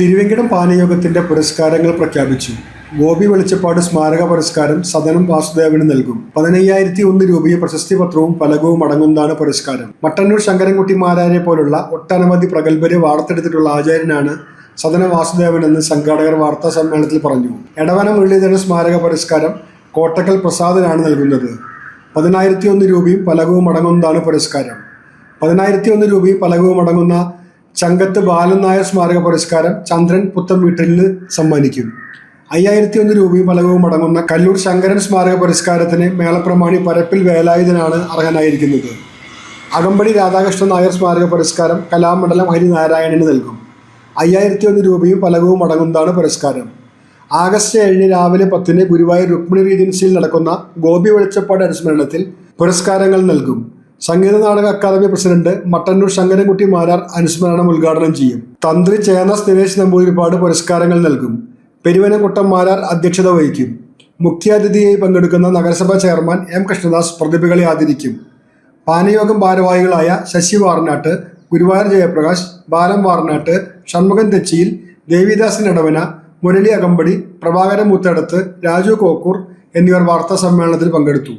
തിരുവെങ്കിടം പാനയോഗത്തിന്റെ പുരസ്കാരങ്ങൾ പ്രഖ്യാപിച്ചു. ഗോപി വെളിച്ചപ്പാട് സ്മാരക പുരസ്കാരം സദനം വാസുദേവന് നൽകും. പതിനയ്യായിരത്തി ഒന്ന് രൂപയും പ്രശസ്തി പത്രവും ഫലകവും അടങ്ങുന്നതാണ് പുരസ്കാരം. മട്ടന്നൂർ ശങ്കരൻകുട്ടി മാരാരെ പോലുള്ള ഒട്ടനവധി പ്രഗത്ഭരെ വാർത്തെടുത്തിട്ടുള്ള ആചാര്യനാണ് സദന വാസുദേവൻ എന്ന് സംഘാടകർ വാർത്താ സമ്മേളനത്തിൽ പറഞ്ഞു. എടവന മുരളീധരൻ സ്മാരക പുരസ്കാരം കോട്ടക്കൽ പ്രസാദിനാണ് നൽകുന്നത്. പതിനായിരത്തി ഒന്ന് രൂപയും ഫലകവും അടങ്ങുന്നതാണ് പുരസ്കാരം. പതിനായിരത്തി ഒന്ന് രൂപയും ഫലകവും അടങ്ങുന്ന ചങ്കത്ത് ബാലൻ നായർ സ്മാരക പുരസ്കാരം ചന്ദ്രൻ പുത്തൻ വീട്ടിലിന് സമ്മാനിക്കും അയ്യായിരത്തി ഒന്ന് രൂപയും പലകവും അടങ്ങുന്ന കല്ലൂർ ശങ്കരൻ സ്മാരക പുരസ്കാരത്തിന് മേളപ്രമാണി പരപ്പിൽ വേലായുധനാണ് അർഹനായിരിക്കുന്നത്. അകമ്പടി രാധാകൃഷ്ണൻ നായർ സ്മാരക പുരസ്കാരം കലാമണ്ഡലം ഹരിനാരായണന് നൽകും. അയ്യായിരത്തി ഒന്ന് രൂപയും പലകവും അടങ്ങുന്നതാണ് പുരസ്കാരം. ആഗസ്റ്റ് ഏഴിന് രാവിലെ പത്തിന് ഗുരുവായൂർ രുക്മിണി റീജൻസിയിൽ നടക്കുന്ന ഗോപി വെളിച്ചപ്പാട് അനുസ്മരണത്തിൽ പുരസ്കാരങ്ങൾ നൽകും. സംഗീത നാടക അക്കാദമി പ്രസിഡന്റ് മട്ടന്നൂർ ശങ്കരൻകുട്ടി മാരാർ അനുസ്മരണം ഉദ്ഘാടനം ചെയ്യും. തന്ത്രി ചേന്നാസ് ദിനേശ് നമ്പൂതിരിപ്പാട് പുരസ്കാരങ്ങൾ നൽകും. പെരുവനംകുട്ടം മാരാർ അധ്യക്ഷത വഹിക്കും. മുഖ്യാതിഥിയായി പങ്കെടുക്കുന്ന നഗരസഭാ ചെയർമാൻ എം കൃഷ്ണദാസ് പ്രതിഭകളെ ആദരിക്കും. പാനയോഗം ഭാരവാഹികളായ ശശി വാർനാട്ട് ഗുരുവായൂർ ജയപ്രകാശ് ബാലം വാർനാട്ട് ഷൺമുഖൻ തെച്ചിയിൽ ദേവിദാസൻ ഇടവന മുരളി അകമ്പടി പ്രഭാകരൻ മുത്തടത്ത് രാജു കോക്കൂർ എന്നിവർ വാർത്താ സമ്മേളനത്തിൽ പങ്കെടുത്തു.